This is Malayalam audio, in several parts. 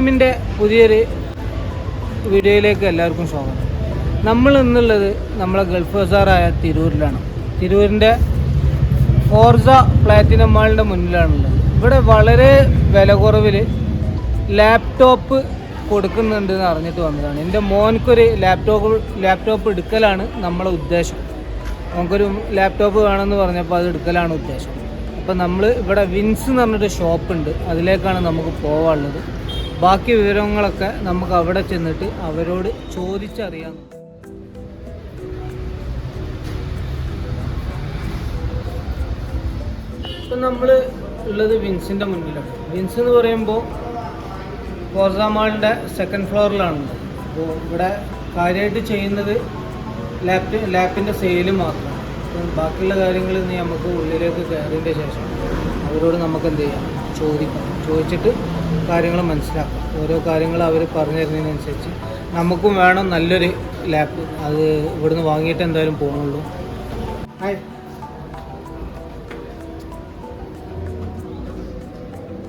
ടീമിന്റെ പുതിയൊരു വീഡിയോയിലേക്ക് എല്ലാവർക്കും സ്വാഗതം. നമ്മൾ ഇന്നുള്ളത് നമ്മളെ ഗൾഫ് ബസാറായ തിരൂരിലാണ്. തിരൂരിന്റെ ഫോർസ പ്ലാറ്റിനം മാളിന്റെ മുന്നിലാണുള്ളത്. ഇവിടെ വളരെ വില കുറവിൽ ലാപ്ടോപ്പ് കൊടുക്കുന്നുണ്ട് എന്ന് അറിഞ്ഞിട്ട് വന്നതാണ്. എന്റെ മോനക്കൊരു ലാപ്ടോപ്പ് ലാപ്ടോപ്പ് എടുക്കലാണ് നമ്മളെ ഉദ്ദേശം. നമുക്കൊരു ലാപ്ടോപ്പ് വേണമെന്ന് പറഞ്ഞപ്പോൾ അത് എടുക്കലാണ് ഉദ്ദേശം. അപ്പോൾ നമ്മൾ ഇവിടെ വിൻസ് എന്ന് പറഞ്ഞൊരു ഷോപ്പുണ്ട്. അതിലേക്കാണ് നമുക്ക് പോകാനുള്ളത് ബാക്കി വിവരങ്ങളൊക്കെ നമുക്ക് അവിടെ ചെന്നിട്ട് അവരോട് ചോദിച്ചറിയാം. ഇപ്പം നമ്മൾ ഉള്ളത് വിൻസിന്റെ മുന്നിലാണ്. വിൻസ് എന്ന് പറയുമ്പോൾ ഫോർസാമാളിന്റെ സെക്കൻഡ് ഫ്ലോറിലാണ് അപ്പോൾ ഇവിടെ കാര്യമായിട്ട് ചെയ്യുന്നത് ലാപ്പ് ലാപ്പിന്റെ സെയിൽ മാത്രമാണ്. ബാക്കിയുള്ള കാര്യങ്ങൾ നമുക്ക് ഉള്ളിലേക്ക് കയറിയതിന്റെ ശേഷം അവരോട് നമുക്ക് എന്ത് ചെയ്യാം? ചോദിക്കാം. ചോദിച്ചിട്ട് കാര്യങ്ങൾ മനസ്സിലാക്കാം. ഓരോ കാര്യങ്ങൾ അവർ പറഞ്ഞു തരുന്നതിനനുസരിച്ച് നമുക്കും വേണം നല്ലൊരു ലാപ്പ് അത് ഇവിടുന്ന് വാങ്ങിയിട്ട് എന്തായാലും പോകുന്നുള്ളൂ ഹായ്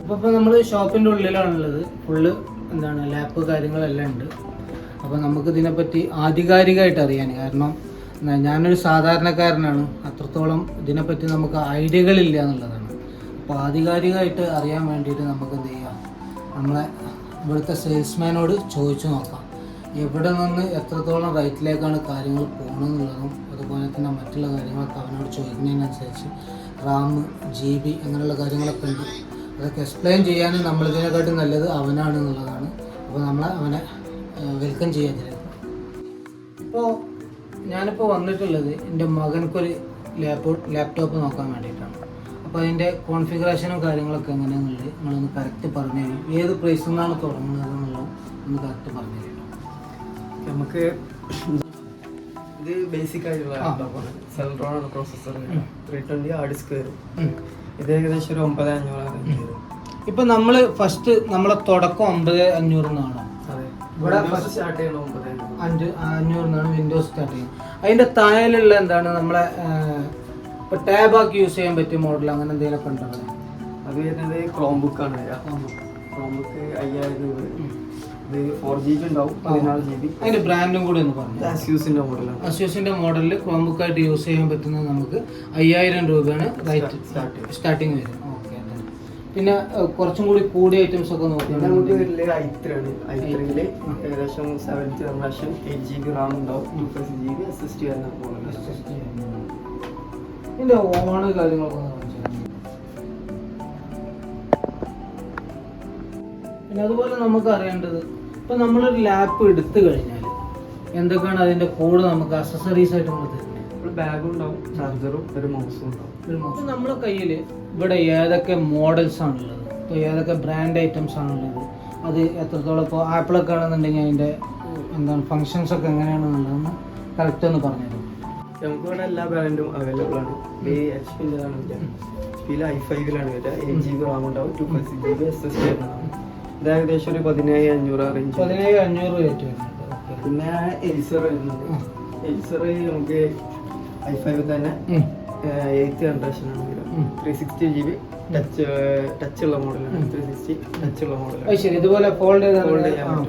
അപ്പോൾ ഇപ്പോൾ നമ്മൾ ഷോപ്പിന്റെ ഉള്ളിലാണുള്ളത്. ഫുള്ള് എന്താണ് ലാപ്പ് കാര്യങ്ങളെല്ലാം ഉണ്ട്. അപ്പോൾ നമുക്ക് ഇതിനെപ്പറ്റി ആധികാരികമായിട്ട് അറിയാൻ കാരണം ഞാനൊരു സാധാരണക്കാരനാണ്. അത്രത്തോളം ഇതിനെപ്പറ്റി നമുക്ക് ഐഡിയകളില്ല എന്നുള്ളതാണ്. അപ്പോൾ ആധികാരികമായിട്ട് അറിയാൻ വേണ്ടിയിട്ട് നമുക്ക് എന്ത് ചെയ്യാം? നമ്മളെ ഇവിടുത്തെ സെയിൽസ്മാനോട് ചോദിച്ചു നോക്കാം. എവിടെ നിന്ന് എത്രത്തോളം റേറ്റിലേക്കാണ് കാര്യങ്ങൾ പോകണമെന്നുള്ളതും അതുപോലെ തന്നെ മറ്റുള്ള കാര്യങ്ങളൊക്കെ അവനോട് ചോദിക്കുന്നതിനനുസരിച്ച് റാം ജി ബി അങ്ങനെയുള്ള കാര്യങ്ങളൊക്കെ ഉണ്ട്. അതൊക്കെ എക്സ്പ്ലെയിൻ ചെയ്യാൻ നമ്മളിതിനെക്കാട്ടും നല്ലത് അവനാണ് എന്നുള്ളതാണ് അപ്പോൾ നമ്മൾ അവനെ വെൽക്കം ചെയ്യാൻ ഇപ്പോൾ ഞാനിപ്പോൾ വന്നിട്ടുള്ളത് എന്റെ മകൻക്കൊരു ലാപ്ടോപ്പ് ലാപ്ടോപ്പ് നോക്കാൻ വേണ്ടിയിട്ടാണ്. അപ്പോൾ അതിന്റെ കോൺഫിഗറേഷനും കാര്യങ്ങളൊക്കെ എങ്ങനെയാണെന്നുള്ളത് നിങ്ങളൊന്ന് കറക്റ്റ് പറഞ്ഞു തരും. ഏത് പ്രൈസിൽ നിന്നാണ് തുടങ്ങുന്നത് എന്നുള്ളത് ഒന്ന് കറക്റ്റ് പറഞ്ഞു തരും നമുക്ക് ഇത് ബേസിക് ആയിട്ടുള്ള സെൽറോൺ ആണ്. Processor three twenty hard disk വരും. ഇത് ഏകദേശം ഒരു ഒമ്പത് അഞ്ഞൂറ് ഇപ്പം നമ്മൾ ഫസ്റ്റ് നമ്മളെ തുടക്കം ഒമ്പത് അഞ്ഞൂറ് നിന്നാണ് അതെ. ഇവിടെ ഫസ്റ്റ് സ്റ്റാർട്ട് ചെയ്യണം ഒമ്പത് അഞ്ഞൂറ്. അഞ്ച് വിൻഡോസ് സ്റ്റാർട്ട് ചെയ്യുന്നത്. അതിന്റെ താഴെയുള്ള എന്താണ് നമ്മളെ ഇപ്പോൾ ആക്കി യൂസ് ചെയ്യാൻ പറ്റിയ മോഡൽ അങ്ങനെ എന്തെങ്കിലുമൊക്കെ ഉണ്ടോ അവിടെ? അത് വരുന്നത് ക്രോം ബുക്ക് ആണ്. വരിക ക്രോം ബുക്ക് അയ്യായിരം രൂപ. ഇത് ഫോർ ജി ബി ഉണ്ടാവും. പതിനാല് ജി ബി. അതിന്റെ ബ്രാൻഡും കൂടി ഒന്ന് പറഞ്ഞു. അസ്യൂസിന്റെ മോഡലാണ് അസ്യൂസിന്റെ മോഡലിൽ ക്രോംബുക്ക് ആയിട്ട് യൂസ് ചെയ്യാൻ പറ്റുന്നത് നമുക്ക് അയ്യായിരം രൂപയാണ് റൈറ്റ്. സ്റ്റാർട്ടിങ് വരും. ഓക്കെ പിന്നെ കുറച്ചും കൂടി കൂടിയ ഐറ്റംസ് ഒക്കെ വരില്ല ഐ ത്രീ ആണ്. ഐ ത്രീയിൽ ഏകദേശം സെവന്റി പ്രാവശ്യം എയ്റ്റ് ജി ബി റാം ഉണ്ടാവും. G B S S T വരുന്ന മോഡലാണ് ഇതിന്റെ ഓണ് കാര്യങ്ങളൊക്കെ? പിന്നെ അതുപോലെ നമുക്ക് അറിയേണ്ടത് ഇപ്പൊ നമ്മളൊരു ലാപ്പ് എടുത്തു കഴിഞ്ഞാൽ എന്തൊക്കെയാണ് അതിന്റെ കൂടെ നമുക്ക് അക്സസറീസ് ആയിട്ട് നമ്മൾ തരുന്നത് ബാഗും ഉണ്ടാവും ചാർജറും ഒരു മൗസും ഉണ്ടാവും. ഒരു നമ്മുടെ കയ്യിൽ ഇവിടെ ഏതൊക്കെ മോഡൽസ് ആണുള്ളത്? ഇപ്പോൾ ഏതൊക്കെ ബ്രാൻഡ് ഐറ്റംസ് ആണുള്ളത്? അത് എത്രത്തോളം ഇപ്പോൾ ആപ്പിളൊക്കെ ആണെന്നുണ്ടെങ്കിൽ അതിന്റെ എന്താണ് ഫങ്ഷൻസ് ഒക്കെ എങ്ങനെയാണെന്നുള്ളതെന്ന് കറക്റ്റ് ഒന്ന് പറഞ്ഞു തരും നമുക്ക് ഇവിടെ എല്ലാ ബ്രാൻഡും അവൈലബിൾ ആണ്. എച്ച് പിന്റെതാണ് വരിക എച്ച് പിയിൽ ഐ ഫൈവിലാണ് വരിക. എയ്റ്റ് ജി ബി റാം ഉണ്ടാവും two plus G B S S വരുന്നതാണ് ഇത് ഏകദേശം ഒരു പതിനേഴ് അഞ്ഞൂറ് റേഞ്ച് പതിനേഴ് അഞ്ഞൂറ് റേറ്റ് വരുന്നുണ്ട്. പിന്നെ എൽസർ വരുന്നുണ്ട്. എൽസർ നമുക്ക് ഐ ഫൈവ് തന്നെ എയ്ത്ത് ജനറേഷൻ ആണ് വരിക. Three sixty G B. Touch touch ഉള്ള മോഡലാണ്. ത്രീ സിക്സ്റ്റി ടച്ച് ഉള്ള മോഡലാണ് ശരി. ഇതുപോലെ ഫോൾഡ് ചെയ്ത്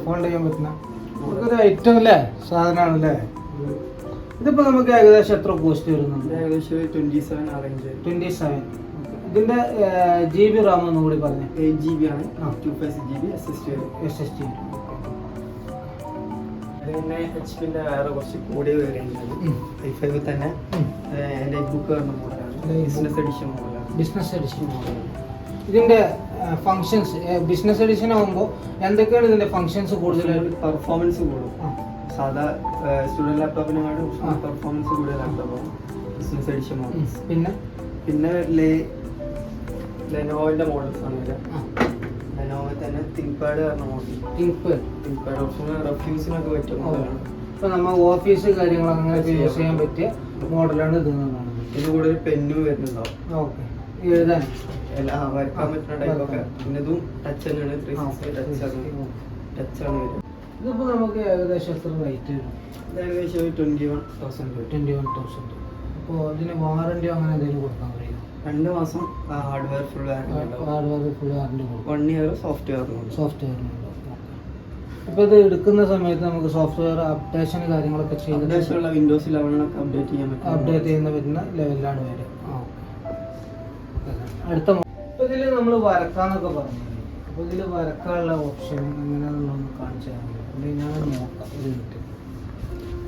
ഫോൾഡ് ചെയ്യാൻ പറ്റുന്ന ഐറ്റം അല്ലേ സാധനമാണ് അല്ലേ ഇതിപ്പോൾ നമുക്ക് ഏകദേശം എത്ര കോസ്റ്റ് വരുന്നുണ്ട്? ഏകദേശം twenty seven arrange twenty seven ഇതിന്റെ ജി ബി റാം ഒന്നും കൂടി പറഞ്ഞു. എയ്റ്റ് ജി ബി ആണ്. Two G B S S T S S T പിന്നെ എച്ച് വേറെ കുറച്ച് കൂടിയ വേരിയന്റ് ആണ്. ഐ ഫൈവ് തന്നെ ബുക്ക് പറഞ്ഞ മോഡലാണ് ബിസിനസ് എഡിഷൻ മോഡലാണ് ബിസിനസ് എഡിഷൻ ഇതിന്റെ ഫങ്ഷൻസ് ബിസിനസ് എഡിഷൻ ആകുമ്പോൾ എന്തൊക്കെയാണ് ഇതിന്റെ ഫങ്ഷൻസ് കൂടുതലായിട്ട്? പെർഫോമൻസ് കൂടും. സാധാ സ്റ്റുഡന്റ് ലാപ്ടോപ്പിനെക്കാളും. പെർഫോമൻസ് കൂടിയ ലാപ്ടോപ്പാണ് ബിസിനസ് എഡിഷൻ. പിന്നെ? പിന്നെ ലേ ലെനോവിന്റെ മോഡൽസ് ആണ് വരിക ആ, ലെനോവ തന്നെ തിങ്പാഡ് പറഞ്ഞ മോഡൽ തിങ്ക് തിങ്പാഡ് ഓപ്ഷൻ റെഫ്യൂസിനൊക്കെ പറ്റിയ മോഡലാണ് ഇപ്പൊ നമ്മൾ ഓഫീസ് കാര്യങ്ങൾ അങ്ങനെ യൂസ് ചെയ്യാൻ പറ്റിയ മോഡലാണ് ഇത് എന്നാണ് ഇതിന് കൂടെ ഒരു പെന്നും വരുന്നുണ്ടാവും. ഓക്കെ. എഴുതാൻ. എല്ലാ വരക്കാൻ പറ്റുന്ന ടൈപ്പൊക്കെ പിന്നെ ഇതും ടച്ച് തന്നെയാണ്. ത്രീ സിക്സ്റ്റി ടച്ച് ആണ്. ടച്ച് നമുക്ക് ഏകദേശം എത്ര റേറ്റ് വരും? ഏകദേശം ഒരു ട്വന്റി വൺ തൗസൻഡ് വരും വൺ തൗസൻഡ് അപ്പോൾ അതിന് വാറണ്ടി അങ്ങനെ എന്തെങ്കിലും കൊടുക്കാൻ കഴിയും രണ്ട് മാസം hardware full hardware full warranty കൊടുക്കും. വൺ ഇയർ സോഫ്റ്റ്വെയറിനുണ്ട് സോഫ്റ്റ്വെയറിനുണ്ടോ അപ്പോൾ ഇത് എടുക്കുന്ന സമയത്ത് നമുക്ക് സോഫ്റ്റ്വെയർ അപ്ഡേഷൻ കാര്യങ്ങളൊക്കെ ചെയ്ത് വിൻഡോസ് ഇലവനൊക്കെ അപ്ഡേറ്റ് ചെയ്യാൻ പറ്റും അപ്ഡേറ്റ് ചെയ്യുന്ന പറ്റുന്ന ലെവലിലാണ് വരിക. ആ ഓക്കെ അടുത്ത ഇപ്പോൾ ഇതിൽ നമ്മൾ വരക്കാന്നൊക്കെ പറഞ്ഞു അപ്പോൾ ഇതിൽ വരക്കാനുള്ള ഓപ്ഷൻ എങ്ങനെയാണെന്നുള്ളതൊന്ന് കാണിച്ചു തരാൻ അല്ലെങ്കിൽ ഞാൻ നോക്കാം ഒരു മിനിറ്റ്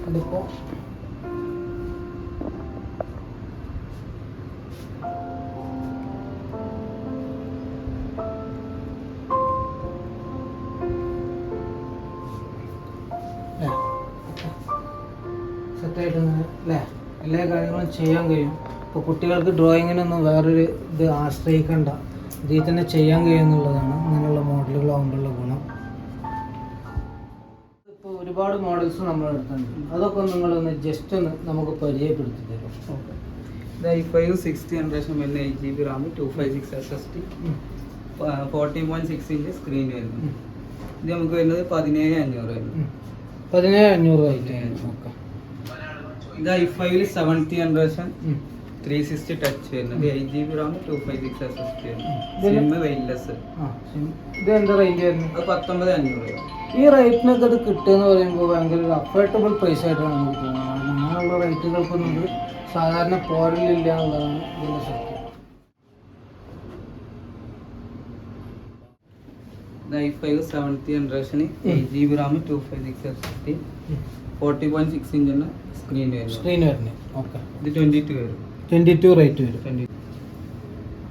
അതിപ്പോൾ സെറ്റായിട്ട് അല്ലേ എല്ലാ കാര്യങ്ങളും ചെയ്യാൻ കഴിയും. ഇപ്പോൾ കുട്ടികൾക്ക് ഡ്രോയിങ്ങിനൊന്നും വേറൊരു ഇത് ആശ്രയിക്കണ്ട. ഇതിൽ തന്നെ ചെയ്യാൻ കഴിയുന്നുള്ളതാണ് ഇങ്ങനെയുള്ള മോഡലുകളാകുമ്പോഴുള്ള ഗുണം. ഇപ്പോൾ ഒരുപാട് മോഡൽസ് നമ്മൾ എടുത്തിട്ടുണ്ട് അതൊക്കെ നിങ്ങളൊന്ന് ജസ്റ്റ് ഒന്ന് നമുക്ക് പരിചയപ്പെടുത്തി തരും? ഇത് ഐ ഫൈവ് സിക്സ്റ്റി ജനറേഷൻ വരുന്ന eight G B RAM two five six S S T fourteen point six inch screen വരുന്നു. ഇത് നമുക്ക് വരുന്നത് പതിനേഴ് അഞ്ഞൂറ് വരുന്നു. പതിനേഴ് അഞ്ഞൂറ് ആയിട്ട് ഓക്കെ ഇത് ഐ ഫൈവിൽ seventy generation three sixty touch വരുന്നത്. Eight G B RAM two five six S S T SIM വെയിൻലെസ് ഇത് എന്താ റേഞ്ച് വരുന്നത്? അത് പത്തൊമ്പത് അഞ്ഞൂറ് ഈ റേറ്റിനൊക്കെ അത് കിട്ടുകയെന്ന് പറയുമ്പോൾ ഭയങ്കര ഒരു അഫോർഡബിൾ പ്രൈസ് ആയിട്ടാണ് നമുക്ക് തോന്നുന്നത്. അങ്ങനെയുള്ള റേറ്റുകൾക്കൊന്നും ഇത് സാധാരണ പോരലില്ല എന്നുള്ളതാണ് ഇതിന്റെ സത്യം. I five seventh generation eight G B RAM two five six S S T forty point six ഇഞ്ചാണ് സ്ക്രീൻ വരുന്നത്. സ്ക്രീൻ വരുന്നത്. ഓക്കെ ഇത് ട്വന്റി ടു വരും. ട്വന്റി ടു റേറ്റ് വരും.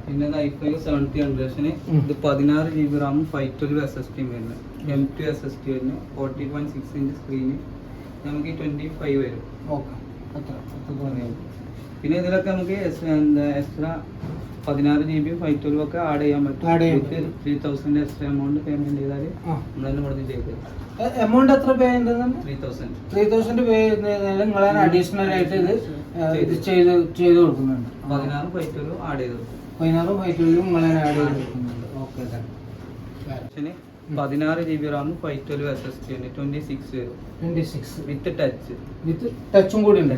പിന്നെ ഐ ഫൈവ് സെവന്റി ജനറേഷന്. ഇത് പതിനാറ് ജി ബി റാമും five twelve S S T വരുന്നത്. M two S S T വരുന്നു. Forty point six inch screen നമുക്ക് ഈ ട്വന്റി ഫൈവ് വരും. ഓക്കെ അത്ര പിന്നെ ഇതിലൊക്കെ നമുക്ക് എന്താ എക്സ്ട്രാ പതിനാറ് ജി ബി ഫൈവ് ട്വൽവ് ഒക്കെ ആഡ് ചെയ്യാൻ പറ്റും. ആഡ് ചെയ്യാൻ. Three thousand extra amount payment ചെയ്താൽ നമ്മൾ തന്നെ കൊടുത്ത് ചെയ്ത് എമൗണ്ട് എത്ര പേ ചെയ്യുന്നത്? Three thousand three thousand pay ചെയ്യുന്നതിനാലും നിങ്ങൾ അഡീഷണൽ ആയിട്ട് ഇത് ഇത് ചെയ്ത് ചെയ്ത് കൊടുക്കുന്നുണ്ട്. പതിനാറ് ട്വൽവ് ആഡ് ചെയ്ത് കൊടുക്കും. പതിനാറും നിങ്ങൾ ആഡ് ചെയ്ത് കൊടുക്കുന്നുണ്ട്. ഓക്കെ ഓപ്ഷന് പതിനാറ് ജി ബി റാമും five twelve S S T twenty six with touch with ടച്ചും കൂടി ഉണ്ട്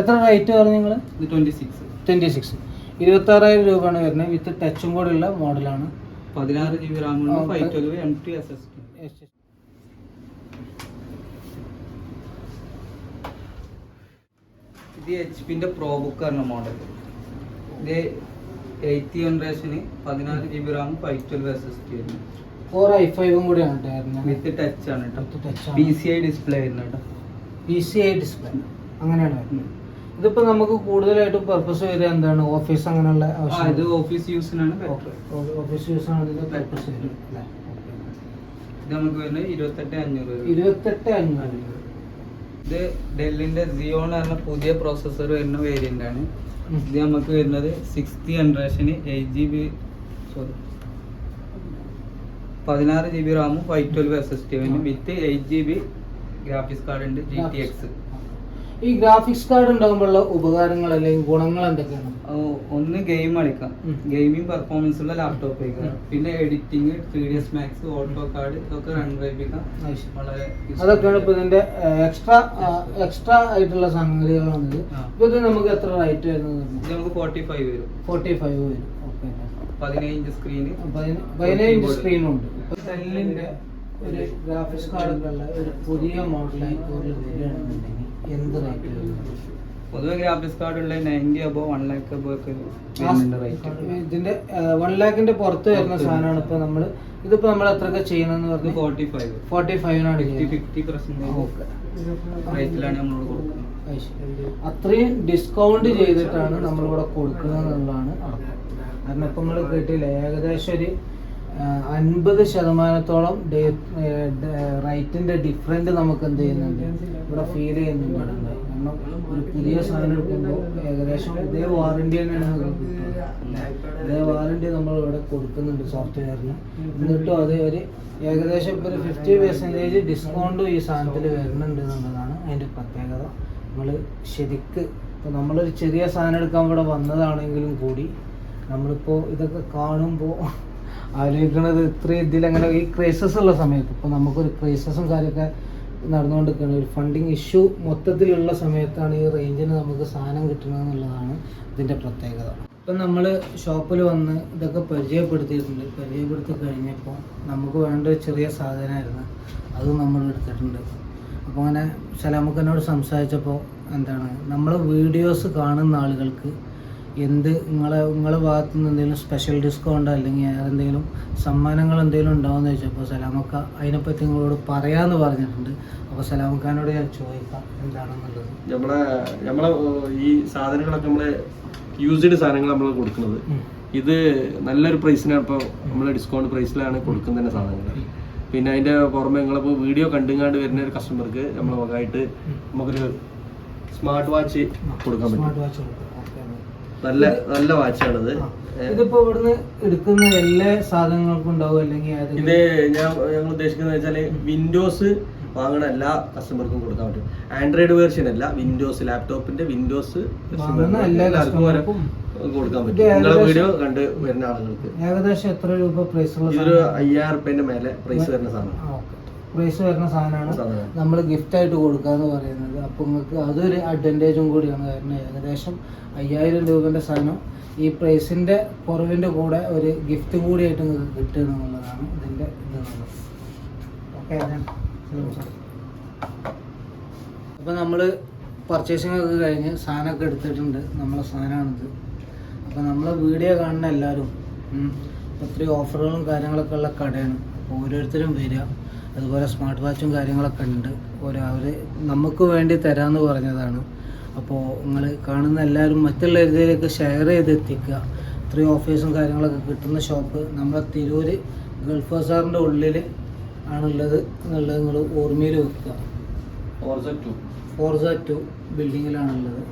എത്ര റേറ്റ് പറഞ്ഞു നിങ്ങൾ ട്വന്റി സിക്സ് ട്വന്റി സിക്സ് ഇരുപത്താറായിരം രൂപയാണ് വരുന്നത്. വിത്ത് ടച്ചും കൂടി ഉള്ള മോഡലാണ് പതിനാറ് G B RAM five twelve M T S S T ഇത് എച്ച് പിന്റെ പ്രോ ബുക്ക് പറഞ്ഞ മോഡൽ ഇത് എയ്റ്റ് ജനറേഷന് പതിനാല് ജി ബി റാമും five twelve S S T വരുന്നു ഫോർ ഐ ഫൈവും കൂടെ ആണ് വിത്ത് ടച്ച് ആണ് കേട്ടോ. പി സി ഐ ഡിസ്പ്ലേ വരുന്നു കേട്ടോ. പി സി ഐ ഡിസ്പ്ലേ അങ്ങനെയാണ് വരുന്നത്. ഇതിപ്പോ നമുക്ക് കൂടുതലായിട്ടും പർപ്പസ് വരിക എന്താണ്? ഓഫീസ് അങ്ങനെയുള്ള ആവശ്യം ഇത് ഓഫീസ് യൂസിനാണ്. ഓഫീസ് യൂസിനാണ് ഇതിന്റെ പർപ്പസ് വരുന്നത് ഇത് നമുക്ക് വരുന്നത് ഇരുപത്തെട്ട് അഞ്ഞൂറ് ഇരുപത്തെട്ട് അഞ്ഞൂറ് ഇത് ഡെല്ലിന്റെ സിയോൺ പറഞ്ഞ പുതിയ പ്രോസസ്സർ വരുന്ന വേരിയന്റ് ആണ്. ഇത് നമുക്ക് വരുന്നത് സിക്സ്റ്റി ജനറേഷന് എയ്റ്റ് ജി ബി സോറി പതിനാറ് ജി ബി റാമും five twelve S S T with eight G B graphics card ഉണ്ട് ജി ടി എക്സ് ഈ ഗ്രാഫിക്സ് കാർഡ് ഉണ്ടാകുമ്പോഴുള്ള ഉപകാരങ്ങൾ അല്ലെങ്കിൽ ഗുണങ്ങൾ എന്തൊക്കെയാണ്? ഒന്ന് ഗെയിം കളിക്കാം. ഗെയിമിംഗ് പെർഫോമൻസ് ഉള്ള ലാപ്ടോപ്പ്. പിന്നെ editing three D S max AutoCAD ഇതൊക്കെ റൺ അത് വളരെ അതൊക്കെയാണ് ഇപ്പൊ ഇതിന്റെ എക്സ്ട്രാ എക്സ്ട്രാ ആയിട്ടുള്ള സംഗതികളാണ് ഇപ്പൊ ഇത് നമുക്ക് എത്ര റൈറ്റ് വരുന്നത്? നമുക്ക് ഫോർട്ടി ഫൈവ് വരും. ഫോർട്ടി ഫൈവ് വരും ഓക്കെ പതിനേഴ് ഇഞ്ച് സ്ക്രീന് പതിനേഴ് സ്ക്രീനുണ്ട് സെല്ലിന്റെ ഒരു ഗ്രാഫിക്സ് കാർഡൊക്കെ ഒരു പുതിയ മോഡലായി വരികയാണെന്നുണ്ടെങ്കിൽ എന്ത് റേറ്റ് പൊതുവെ ഗ്രാഫിക്സ് കാർഡ് ഉള്ള ninety above one lakh above ഒക്കെ ഇതിന്റെ വൺ ലാക്കിന്റെ പുറത്ത് വരുന്ന സാധനമാണ് ഇപ്പൊ നമ്മൾ ഇതിപ്പോ നമ്മൾ എത്രയൊക്കെ ചെയ്യണമെന്ന് പറഞ്ഞു ഫോർട്ടി ഫൈവ് ഫോർട്ടി ഫൈവിനാണ് ഫിഫ്റ്റി പെർസെന്റ് റേറ്റിലാണ് നമ്മളോട് കൊടുക്കുന്നത്. അത് അത്രയും ഡിസ്കൗണ്ട് ചെയ്തിട്ടാണ് നമ്മളിവിടെ കൊടുക്കുന്നത് എന്നുള്ളതാണ് അർത്ഥം. കാരണം ഇപ്പം നമ്മൾ കേട്ടില്ല ഏകദേശം ഒരു അൻപത് ശതമാനത്തോളം റൈറ്റിന്റെ ഡിഫറന്റ് നമുക്ക് എന്ത് ചെയ്യുന്നുണ്ട്? ഇവിടെ ഫീൽ ചെയ്യുന്നുണ്ട് കാരണം ഒരു പുതിയ സാധനം എടുക്കുമ്പോൾ ഏകദേശം ഇതേ വാറണ്ടി തന്നെയാണ് നമുക്ക് കിട്ടുന്നത് ഇതേ വാറണ്ടി നമ്മൾ ഇവിടെ കൊടുക്കുന്നുണ്ട് സോഫ്റ്റ്വെയറിന് എന്നിട്ടും അത് ഒരു ഏകദേശം ഇപ്പോൾ ഒരു ഫിഫ്റ്റി പെർസെന്റേജ് ഡിസ്കൗണ്ടും ഈ സാധനത്തിൽ വരുന്നുണ്ട് എന്നുള്ളതാണ് അതിന്റെ പ്രത്യേകത. നമ്മൾ ശരിക്ക് ഇപ്പോൾ നമ്മളൊരു ചെറിയ സാധനം എടുക്കാൻ ഇവിടെ വന്നതാണെങ്കിലും കൂടി നമ്മളിപ്പോൾ ഇതൊക്കെ കാണുമ്പോൾ ആലോചിക്കണത് ഇത്രയും ഇതിലങ്ങനെ ഈ ക്രൈസസ് ഉള്ള സമയത്ത്. ഇപ്പോൾ നമുക്കൊരു ക്രൈസസും കാര്യമൊക്കെ നടന്നുകൊണ്ടിരിക്കുകയാണ്. ഒരു ഫണ്ടിങ് ഇഷ്യൂ മൊത്തത്തിലുള്ള സമയത്താണ് ഈ റേഞ്ചിന് നമുക്ക് സാധനം കിട്ടുന്നത് എന്നുള്ളതാണ് ഇതിന്റെ പ്രത്യേകത. ഇപ്പം നമ്മൾ ഷോപ്പിൽ വന്ന് ഇതൊക്കെ പരിചയപ്പെടുത്തിയിട്ടുണ്ട്. പരിചയപ്പെടുത്തി കഴിഞ്ഞപ്പോൾ നമുക്ക് വേണ്ട ഒരു ചെറിയ സാധനമായിരുന്നു. അത് നമ്മൾ എടുത്തിട്ടുണ്ട്. അപ്പോൾ അങ്ങനെ ചില നമുക്ക് എന്നോട് സംസാരിച്ചപ്പോൾ എന്താണ് നമ്മളെ വീഡിയോസ് കാണുന്ന ആളുകൾക്ക് എന്ത് നിങ്ങളെ നിങ്ങളെ ഭാഗത്തു നിന്ന് എന്തെങ്കിലും സ്പെഷ്യൽ ഡിസ്കൗണ്ട് അല്ലെങ്കിൽ എന്തെങ്കിലും സമ്മാനങ്ങൾ എന്തെങ്കിലും ഉണ്ടാവുമെന്ന് ചോദിച്ചപ്പോൾ സലാമക്ക അതിനെപ്പറ്റി നിങ്ങളോട് പറയാമെന്ന് പറഞ്ഞിട്ടുണ്ട്. അപ്പോൾ സലാമക്കാനോട് ഞാൻ ചോദിക്കാം എന്താണെന്നുള്ളത്. നമ്മളെ നമ്മളെ ഈ സാധനങ്ങളൊക്കെ നമ്മൾ യൂസ്ഡ് സാധനങ്ങൾ നമ്മൾ കൊടുക്കുന്നത്. ഇത് നല്ലൊരു പ്രൈസിനാണ് ഇപ്പോൾ നമ്മൾ ഡിസ്കൗണ്ട് പ്രൈസിലാണ് കൊടുക്കുന്ന സാധനങ്ങൾ പിന്നെ അതിന്റെ പുറമെ നിങ്ങളിപ്പോൾ വീഡിയോ കണ്ടുങ്ങാണ്ട് വരുന്ന ഒരു കസ്റ്റമർക്ക് നമ്മളെ വകമായിട്ട് നമുക്കൊരു സ്മാർട്ട് വാച്ച് കൊടുക്കാൻ പറ്റും. നല്ല നല്ല വാച്ചാണത്. ഇതിപ്പോ ഇവിടുന്ന് എടുക്കുന്ന എല്ലാ സാധനങ്ങൾക്കും ഉണ്ടാവും അല്ലെങ്കിൽ ഇത് ഞാൻ ഞങ്ങൾ ഉദ്ദേശിക്കുന്നത് വെച്ചാൽ വിൻഡോസ് വാങ്ങണ എല്ലാ കസ്റ്റമർക്കും കൊടുക്കാൻ പറ്റും. ആൻഡ്രോയിഡ് വേർഷൻ അല്ല വിൻഡോസ് ലാപ്ടോപ്പിന്റെ വിൻഡോസ് കൊടുക്കാൻ പറ്റും. നിങ്ങളെ ഏകദേശം- വീഡിയോ കണ്ട് വരുന്ന ആളുകൾക്ക്. ഏകദേശം എത്ര രൂപ പ്രൈസ് ഉള്ള ഇതൊരു അയ്യായിരം റുപ്യന്റെ മേലെ പ്രൈസ് വരുന്ന സാധനം. പ്രൈസ് വരുന്ന സാധനമാണ്. നമ്മൾ ഗിഫ്റ്റ് ആയിട്ട് കൊടുക്കാന്ന് പറയുന്നത്. അപ്പോൾ നിങ്ങൾക്ക് അതൊരു അഡ്വാന്റേജും കൂടിയാണ് കാരണം ഏകദേശം അയ്യായിരം രൂപന്റെ സാധനം. ഈ പ്രൈസിന്റെ കുറവിന്റെ കൂടെ ഒരു ഗിഫ്റ്റ് കൂടിയായിട്ട് നിങ്ങൾക്ക് കിട്ടുക എന്നുള്ളതാണ് ഇതിന്റെ ഇതെന്നുള്ളത് ഓക്കെ അപ്പോൾ നമ്മൾ പർച്ചേസിംഗ് ഒക്കെ കഴിഞ്ഞ് സാധനമൊക്കെ എടുത്തിട്ടുണ്ട്. നമ്മളെ സാധനമാണിത്. അപ്പോൾ നമ്മളെ വീഡിയോ കാണുന്ന എല്ലാവരും ഒത്തിരി ഓഫറുകളും കാര്യങ്ങളൊക്കെ ഉള്ള കടയാണ്. അപ്പോൾ ഓരോരുത്തരും വരിക. അതുപോലെ സ്മാർട്ട് വാച്ചും കാര്യങ്ങളൊക്കെ ഉണ്ട്. ഓരോ അവർ നമുക്ക് വേണ്ടി തരാമെന്ന് പറഞ്ഞതാണ്. അപ്പോൾ നിങ്ങൾ കാണുന്ന എല്ലാവരും മറ്റുള്ള ഇതിലേക്ക് ഷെയർ ചെയ്ത് എത്തിക്കുക ഇത്രയും ഓഫീസും കാര്യങ്ങളൊക്കെ കിട്ടുന്ന ഷോപ്പ് നമ്മുടെ തിരൂര് ഗൾഫ് ബസാറിന്റെ ഉള്ളിൽ ആണുള്ളത് എന്നുള്ളത് നിങ്ങൾ ഓർമ്മയിൽ വെക്കുക. Forza two Forza two ബിൽഡിങ്ങിലാണുള്ളത്